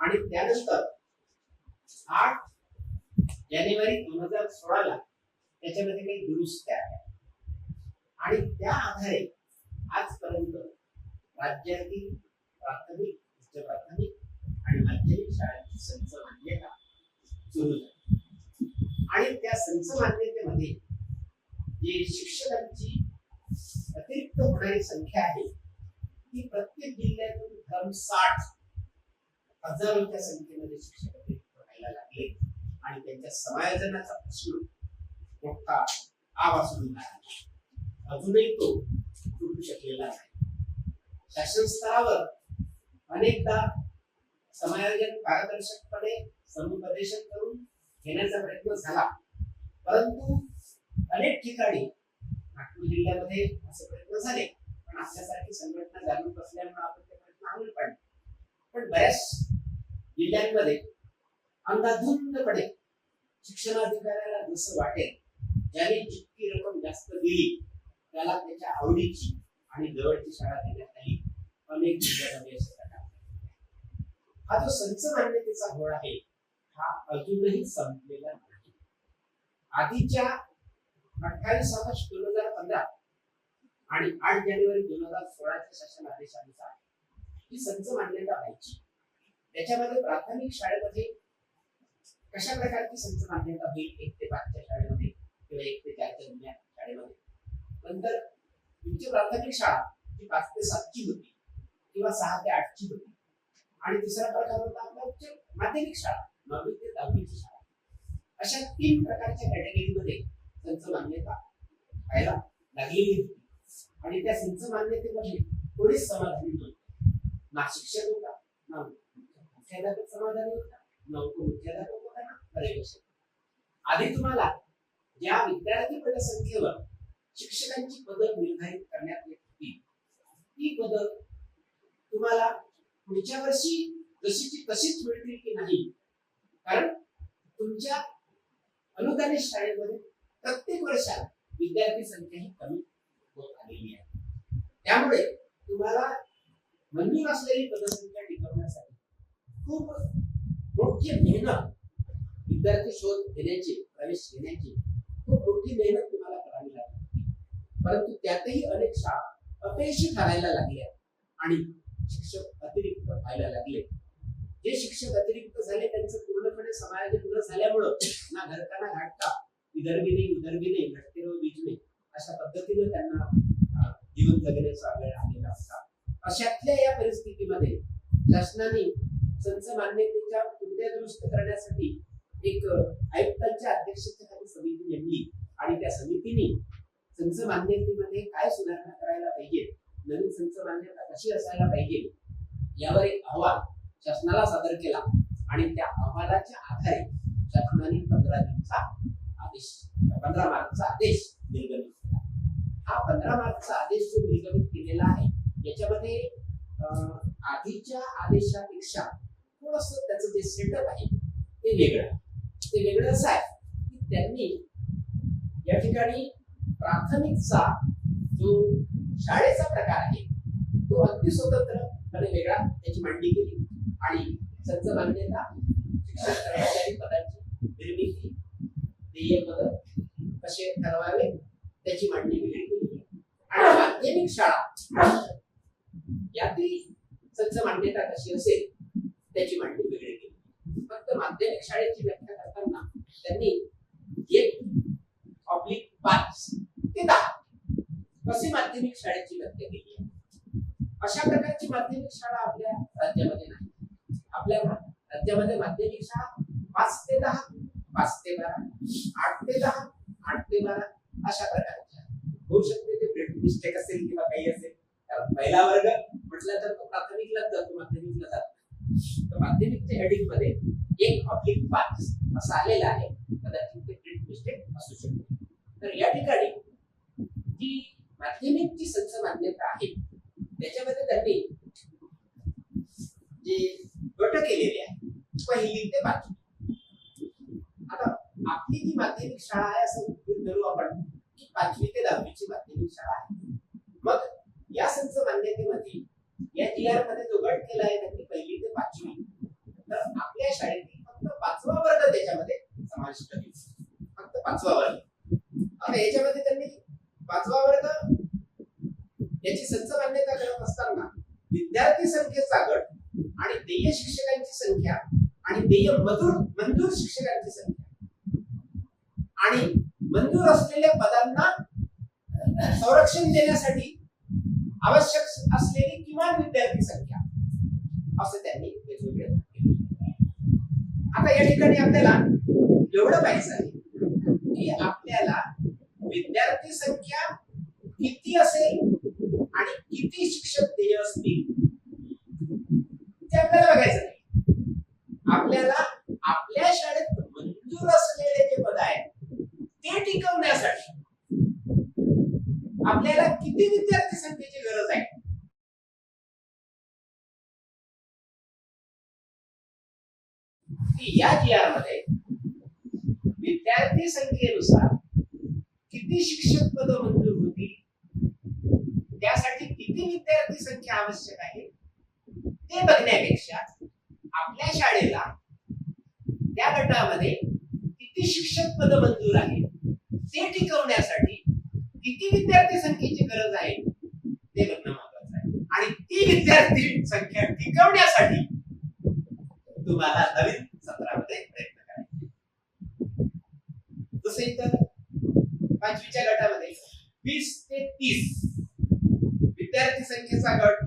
आणि त्यानंतर आठ जानेवारी दोन हजार सोळाला त्याच्यामध्ये काही दुरुस्त्या आणि त्या आधारे आजपर्यंत राज्यातील प्राथमिक उच्च प्राथमिक आणि माध्यमिक शाळांची संच मान्यता सुरू झाली. आणि त्या संच मान्यतेमध्ये जे शिक्षकांची अतिरिक्त होणारी संख्या आहे ती प्रत्येक जिल्ह्यातून क्रम साठ हजारोच्या संख्येमध्ये शिक्षक बघायला लागले. आणि त्यांच्या समायोजनाचा प्रश्न मोठा आवासून राहिला अजूनही तो सुटू शकलेला नाही. शासन स्तरावर अनेकदा समायोजन पारदर्शकपणे समुपदेशन करून घेण्याचा प्रयत्न झाला. परंतु अनेक ठिकाणी नागपूर जिल्ह्यामध्ये असे प्रयत्न झाले. पण आपल्यासारखी संघटना जागरूक असल्यामुळे आपण ते प्रयत्न अंमल पाडले पण बऱ्याच जिल्ह्यांमध्ये अंदाधुंदपणे शिक्षणाधिकाऱ्याला जसं वाटेल ज्याने जितकी रक्कम जास्त दिली त्याला त्याच्या आवडीची आणि जवळची शाळा देण्यात आली. अनेक जिल्ह्यामध्ये हा जो संच मान्यतेचा घोळ आहे हा अजूनही संपलेला नाही. आधीच्या अठ्ठावीस ऑगस्ट दोन हजार पंधरा आणि आठ जानेवारी दोन हजार सोळाच्या शासन आदेशानुसार ही संच मान्यता व्हायची. त्याच्यामध्ये प्राथमिक शाळेमध्ये कशा प्रकारची संच मान्यता होईल एक ते पाचच्या शाळेमध्ये किंवा एक ते चारच्या जुन्या शाळेमध्ये? नंतर तुमची प्राथमिक शाळा ही पाच ते सातची होती किंवा सहा ते आठची होती. आणि तिसरा प्रकार होता आपला उच्च माध्यमिक शाळा नववी ते दहावीची शाळा. अशा तीन प्रकारच्या कॅटेगरीमध्ये संच मान्यता व्हायला लागलेली होती. आणि त्या संच मान्यतेमध्ये कोणीच समाधानी नव्हते. ना शिक्षक होता ना समाधान समाधानी होता? ना उपमुख्याध्यापक होता ना आधी तुम्हाला या विद्यार्थी पटसंख्येवर शिक्षकांची पदं निर्धारित करण्यात येत ती पदं तुम्हाला पुढच्या वर्षी जशीची तशीच मिळतील की नाही? कारण तुमच्या अनुदानित शाळेमध्ये प्रत्येक वर्षात विद्यार्थी संख्या ही कमी होत आलेली आहे. त्यामुळे तुम्हाला मंजूर असलेली पदसंख्या खूप मोठी मेहनत विद्यार्थी शोध घेण्याची प्रवेश घेण्याची खूप मोठी मेहनत तुम्हाला करावी लागली. परंतु त्यातही अनेक शाळा अपयशी ठरायला लागल्या आणि शिक्षक अतिरिक्त व्हायला लागले. जे शिक्षक अतिरिक्त झाले त्यांचं पूर्णपणे समायोजन न झाल्यामुळं ना घरकाना घाटता विदर्भी नाही उदर्भी नाही घटके अशा पद्धतीने त्यांना जीवन जगण्याचा वेळ आलेला असता अशातल्या या परिस्थितीमध्ये शासनाने संच मान्यतेच्या मुद्द्या दुरुस्त करण्यासाठी एक आयुक्तांच्या अध्यक्षतेखाली समिती नेमली. आणि त्या समितीने संच मान्यतेमध्ये काय सुधारणा करायला पाहिजे? नवीन संच मान्यता कशी असायला पाहिजे? यावर एक अहवाल शासनाला सादर केला. आणि त्या अहवालाच्या आधारे शासनाने पंधरा दिवसा आदेश पंधरा मार्चचा आदेश निर्गमित केला. हा पंधरा मार्चचा आदेश जो निर्गमित केलेला आहे याच्यामध्ये अं, आधीच्या आदेशापेक्षा थोडस त्याचं जे सेटअप आहे ते वेगळं ते वेगळं असं आहे? की त्यांनी या ठिकाणी प्राथमिकचा जो शाळेचा प्रकार आहे तो अगदी स्वतंत्र आणि वेगळा त्याची मांडणी केली. आणि संच मान्यता शिक्षक कर्मचारी पदाची निर्मिती ध्येय पद कसे ठरवावे त्याची मांडणी वेगळी केली. आणि माध्यमिक शाळा यातील संच मान्यता कशी असेल त्याची मांडणी वेगळी केली फक्त माध्यमिक शाळेची व्याख्या करताना त्यांनी एक ऑब्लिक पाच ते दहा अशी माध्यमिक शाळेची व्याख्या केली आहे? अशा प्रकारची माध्यमिक शाळा आपल्या राज्यामध्ये नाही. आपल्या राज्यामध्ये माध्यमिक शाळा पाच ते दहा पाच ते बारा आठ ते दहा आठ ते बारा अशा प्रकारच्या. होऊ शकते ते प्रिंट मिस्टेक असेल किंवा काही असेल. पहिला वर्ग म्हटलं तर तो प्राथमिकलाच जातो माध्यमिकला जातो. माध्यमिकच्या हेडिंगमध्ये एक ऑब्लिक पाच असा आलेला आहे. कदाचित ते प्रिंट मिस्टेक असू शकते. तर या ठिकाणी जी माध्यमिकची संच मान्यता आहे त्याच्यामध्ये त्यांनी जे गट केलेले आहे पहिली ते पाचवी आता आपली जी माध्यमिक शाळा आहे असं गृहीत धरू आपण की पाचवी ते दहावीची माध्यमिक शाळा आहे. मग या संच मान्यतेमध्ये या जी आरमध्ये जो गट केला आहे त्यांनी पहिली आपल्या शाळेतील फक्त पाचवा वर्ग त्याच्यामध्ये समाविष्ट केला. फक्त पाचवा वर्ग. आता याच्यामध्ये त्यांनी पाचवा वर्ग याची संच मान्यता करत असताना विद्यार्थी संख्येचा गट आणि देय शिक्षकांची संख्या आणि देय मजूर मंजूर शिक्षकांची संख्या. आणि मंजूर असलेल्या पदांना संरक्षण देण्यासाठी आवश्यक असलेली किमान विद्यार्थी संख्या. असं त्यांनी वेगवेगळे आता या ठिकाणी आपल्याला एवढं पाहिजे आहे की आपल्याला विद्यार्थी संख्या किती असेल आणि किती शिक्षक ध्येय असतील? ते आपल्याला बघायचं नाही आपल्याला आपल्या शाळेत मंजूर असलेले जे पद आहेत ते टिकवण्यासाठी आपल्याला किती विद्यार्थी संख्येची गरज आहे? की या जी आरमध्ये विद्यार्थी संख्येनुसार किती शिक्षक पद मंजूर होती त्यासाठी किती विद्यार्थी संख्या आवश्यक आहे? ते बघण्यापेक्षा आपल्या शाळेला त्या गटामध्ये किती शिक्षक पद मंजूर आहे ते टिकवण्यासाठी किती विद्यार्थी संख्येची गरज आहे ते बघणं महत्वाचं आहे. आणि ती विद्यार्थी संख्या टिकवण्यासाठी तुम्हाला नवीन प्रयत्न जसं पाचवीच्या गटामध्ये वीस ते तीस विद्यार्थी संख्येचा गट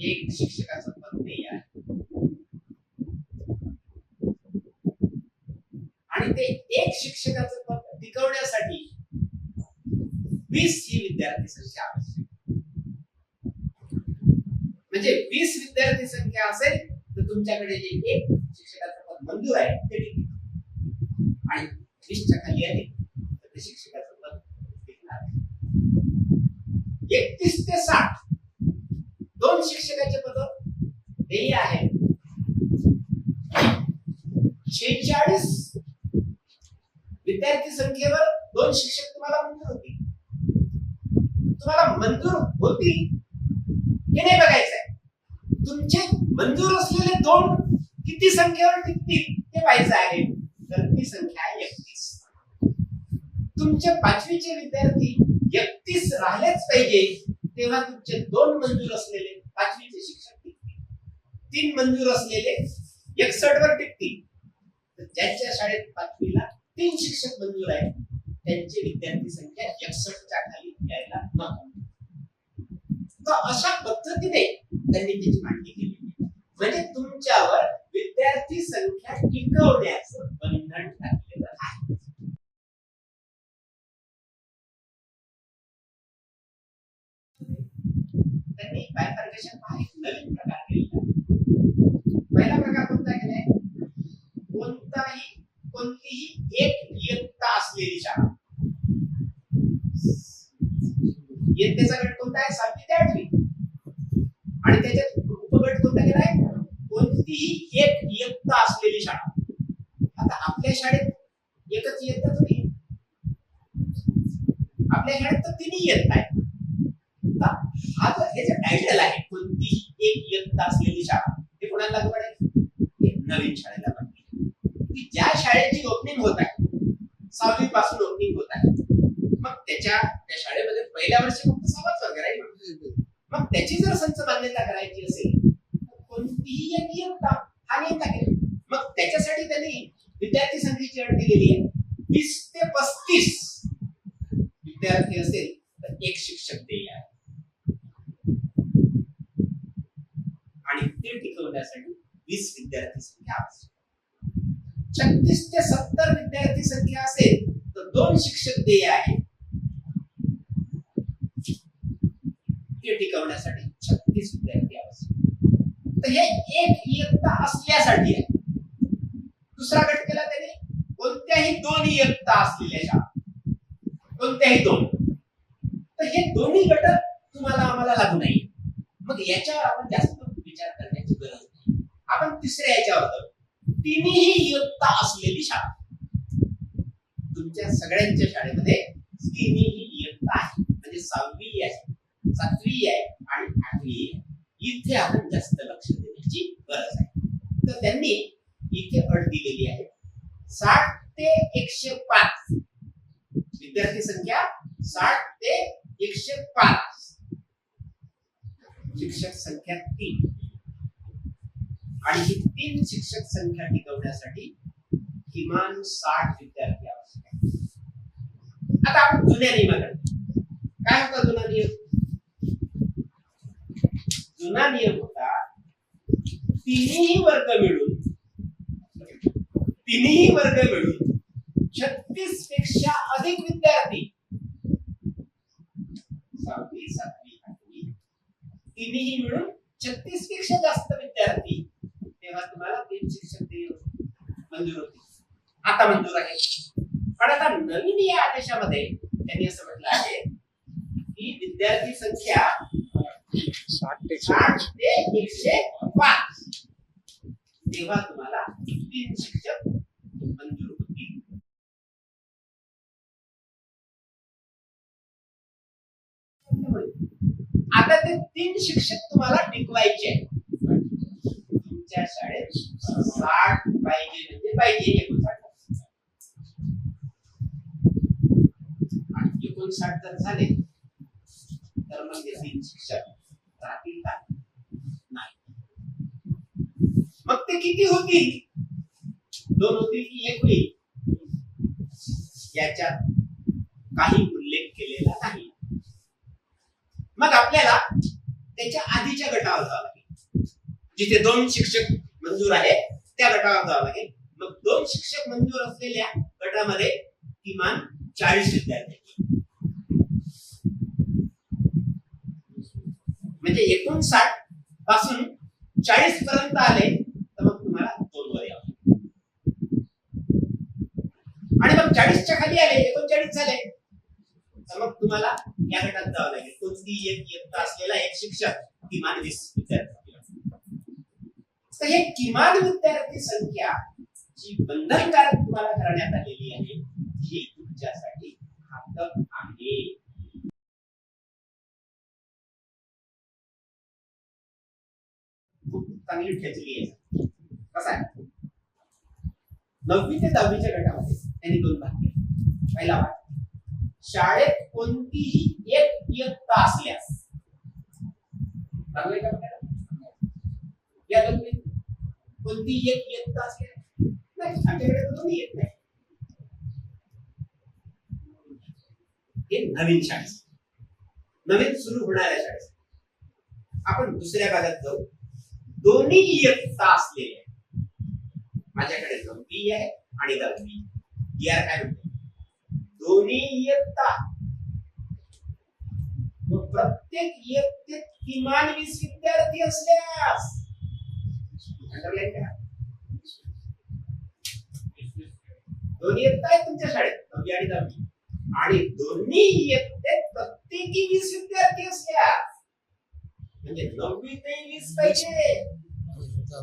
एक शिक्षकाचं पद नाही आहे. आणि ते एक शिक्षकाचं पद टिकवण्यासाठी वीस ही विद्यार्थी संख्या आवश्यक म्हणजे वीस विद्यार्थी संख्या असेल तुमच्याकडे जे एक शिक्षकाचं पद मंजूर आहे ते टिकेल आणि वीसच्या खाली आहे तर ते शिक्षकाचं पद टिकणार नाही. एकतीस ते साठ दोन शिक्षकाचे पद हेही आहे. शेहेचाळीस विद्यार्थी संख्येवर दोन शिक्षक तुम्हाला मंजूर होती तुम्हाला मंजूर होती हे नाही बघायचंय. तुमचे मंजूर असलेले दोन किती संख्येवर टिकतील ते पाहायचं आहे. तर ती संख्या आहे एकतीस. तुमचे पाचवीचे विद्यार्थी एकतीस राहिलेच पाहिजे तेव्हा तुमचे दोन मंजूर असलेले पाचवीचे शिक्षक टिकतील. तीन मंजूर असलेले एकसठ वर टिकतील. तर ज्यांच्या शाळेत पाचवीला तीन शिक्षक मंजूर आहेत त्यांची विद्यार्थी संख्या एकसठच्या खाली यायला नको तर अशा पद्धतीने त्यांनी त्याची मांडणी केली म्हणजे तुमच्यावर विद्यार्थी संख्या टिकवण्याचं बंधन टाकलेलं आहे. त्यांनी बायफर्केशन हा एक नवीन प्रकार केलेला आहे. पहिला प्रकार कोणता केलाय कोणताही कोणतीही एक इयत्ता असलेली शाळा. इयत्तेचा गट कोणता आहे? सातवी ते आठवी. आणि त्याच्यात उपगट कोणता केलाय? कोणतीही एक इयत्ता असलेली शाळा. आता आपल्या शाळेत एकच इयत्ता थोडी आपल्या शाळेत तर तिन्ही इयत्ता आहे आता हा जो हे जे टायटल आहे कोणतीही एक इयत्ता असलेली शाळा हे कोणाला लागू पडेल? नवीन शाळेला लागू की ज्या शाळेची ओपनिंग होत आहे सहावी पासून ओपनिंग होत आहे मग त्याच्या त्या शाळेमध्ये पहिल्या वर्षी फक्त सहावाच वर्ग राहील. मग त्याची जर संच मान्यता करायची असेल तर कोणतीही एक इयत्ता हा नियम लागेल मग त्याच्यासाठी त्यांनी विद्यार्थी संख्येची अट दिलेली आहे. वीस ते पस्तीस विद्यार्थी असेल तर एक शिक्षक देय आहे आणि ते टिकवण्यासाठी वीस विद्यार्थी संख्या आवश्यक छत्तीस ते सत्तर विद्यार्थी संख्या असेल तर दोन शिक्षक देय आहे ते टिकवण्यासाठी छत्तीस विद्यार्थी आवश्यक. तर हे एक इयत्ता असल्यासाठी आहे. दुसरा गट केला त्याने? कोणत्याही दोन इयत्ता असलेल्या शाळा कोणत्याही दोन तर हे दोन्ही गट तुम्हाला आम्हाला लागू नाही मग याच्यावर आपण जास्त विचार करण्याची गरज नाही. आपण तिसऱ्या याच्यावर करू तिन्ही इयत्ता असलेली शाळा. तुमच्या सगळ्यांच्या शाळेमध्ये तिन्ही इयत्ता आहे. म्हणजे सहावी आहे. सातवी आहे आणि आठवी आहे इथे आपण जास्त लक्ष देण्याची गरज आहे. तर त्यांनी इथे अट दिलेली आहे. साठ ते एकशे पाच. विद्यार्थी संख्या साठ ते एकशे पाच. शिक्षक संख्या तीन. आणि ही तीन शिक्षक संख्या टिकवण्यासाठी किमान साठ विद्यार्थी आवश्यक आहे आता आपण जुन्या नियमाकडे काय होता जुना नियम जुना नियम होता तिन्ही वर्ग मिळून तिन्ही वर्ग मिळून छत्तीसपेक्षा अधिक विद्यार्थी सहावी सातवी आठवी तिन्ही मिळून छत्तीसपेक्षा जास्त विद्यार्थी तेव्हा तुम्हाला तीन शिक्षक ते मंजूर होते आता मंजूर आहे. पण आता नवीन या आदेशामध्ये त्यांनी असं म्हटलं आहे की विद्यार्थी संख्या साठ ते साठ ते एकशे पाच तेव्हा तुम्हाला तीन शिक्षक मंजूर होतील आता ते तीन शिक्षक तुम्हाला टिकवायचे तुमच्या शाळेत साठ पाहिजे म्हणजे पाहिजे एकोणसाठ एकोणसाठ जर झाले तर मग ते तीन शिक्षक. नाही. मग ते किती होतील दोन होतील की एक होईल याच्यात काही उल्लेख केलेला नाही. मग आपल्याला त्याच्या आधीच्या गटावर जावं लागेल. जिथे दोन शिक्षक मंजूर आहे त्या गटावर जावं लागेल. मग दोन शिक्षक मंजूर असलेल्या गटामध्ये किमान चाळीस विद्यार्थी आहेत. म्हणजे एकोणसाठपासून चाळीस पर्यंत आले तर मग तुम्हाला दोन वर यावं. आणि मग चाळीसच्या खाली आले एकोणचाळीस झाले तर मग तुम्हाला या गटात जावं लागेल. कोणती एक इयत्ता असलेला एक शिक्षक किमान वीस विद्यार्थी तर हे किमान विद्यार्थी संख्या जी बंधनकारक तुम्हाला करण्यात आलेली आहे ही तुमच्यासाठी घातक आहे. खूप चांगली ठेचली आहे. कसा आहे? नववी ते दहावीच्या गटामध्ये त्यांनी दोन भाग केले. पहिला भाग शाळेत कोणतीही एक इयत्ता असल्यास चांगलं का या दोन कोणती एक इयत्ता असल्यास नाही आमच्याकडे दोन्ही येत नाही. हे नवीन शाळेत नवीन सुरू होणाऱ्या शाळेत आपण दुसऱ्या भागात जाऊ. दोन्ही इयत्ता असलेले माझ्याकडे नववी आहे आणि दहावी यार काय म्हणते? दोन्ही इयत्ता. मग प्रत्येक इयत्तेत किमान वीस विद्यार्थी असल्यास. करा. दोन्ही इयत्ता आहेत तुमच्या शाळेत. नववी आणि दहावी आणि दोन्ही इयत्तेत प्रत्येकी वीस विद्यार्थी असल्यास. नववी ते वीस पाहिजे.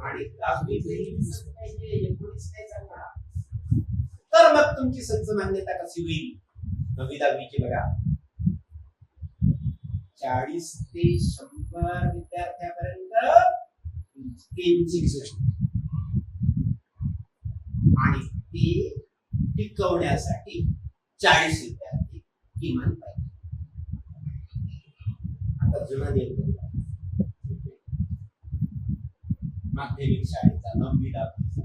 आणि दहावी ते वीस पाहिजे एकोणीस नाही चालणार. तर मग तुमची संच मान्यता कशी होईल? नववी दहावीची बघा. चाळीस ते शंभर विद्यार्थ्यापर्यंत आणि ते टिकवण्यासाठी चाळीस विद्यार्थी किमान पाहिजे. आता जुना नियम कोणता? माध्यमिक शाळेचा नववी दहावीचा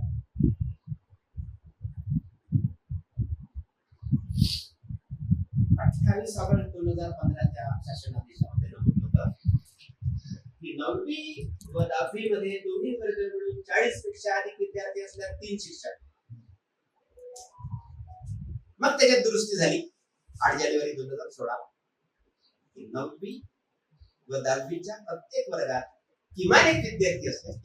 अठ्ठावीस ऑगस्ट दोन हजार पंधराच्या शासनादेशामध्ये नमूद होत. की नववी व दहावी मध्ये दोन्ही वर्ग मिळून चाळीसपेक्षा अधिक विद्यार्थी असल्यास तीन शिक्षक. मग त्याच्यात दुरुस्ती झाली. आठ जानेवारी दोन हजार सोळा. की नववी व दहावीच्या प्रत्येक वर्गात किमान एक विद्यार्थी असल्यास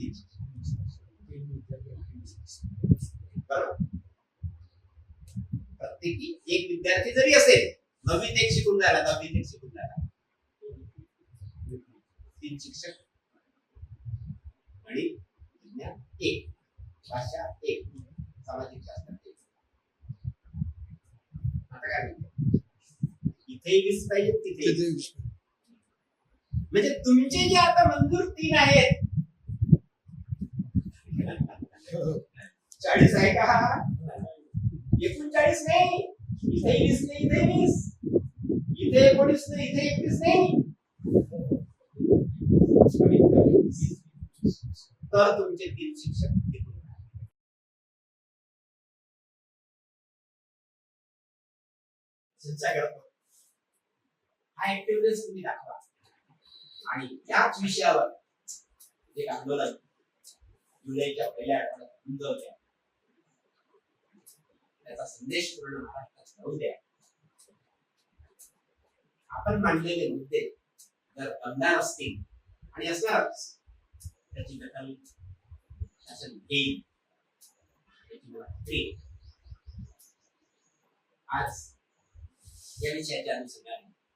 प्रत्येकी एक विद्यार्थी जरी असेल नववीत एक शिकून राहिला दहावीत एक शिकून राहिला. तीन शिक्षक. आणि विज्ञान एक. भाषा एक. सामाजिक शास्त्र एक. आता काय म्हणते इथे वीस पाहिजे तिथे वीस. म्हणजे तुमचे जे आता मंजूर तीन आहेत. चाळीस आहे का? एकोणचाळीस नाही. इथे वीस नाही इथे वीस. इथे एकोणीस नाही इथे एकवीस नाही. तर तुमचे तीन शिक्षक हा ऍक्टिव्हनेस तुम्ही दाखवा. आणि याच विषयावर एक आंदोलन जुलैच्या पहिल्या आठवड्यात नोंदवल्या त्याचा संदेश पूर्ण महाराष्ट्रात जाऊ द्या. आपण मांडलेले मुद्दे जर अंधार असतील आणि असणारच त्याची दखल शासन घेईल. याची मला खात्री आज या विषयाच्या अनुषंगाने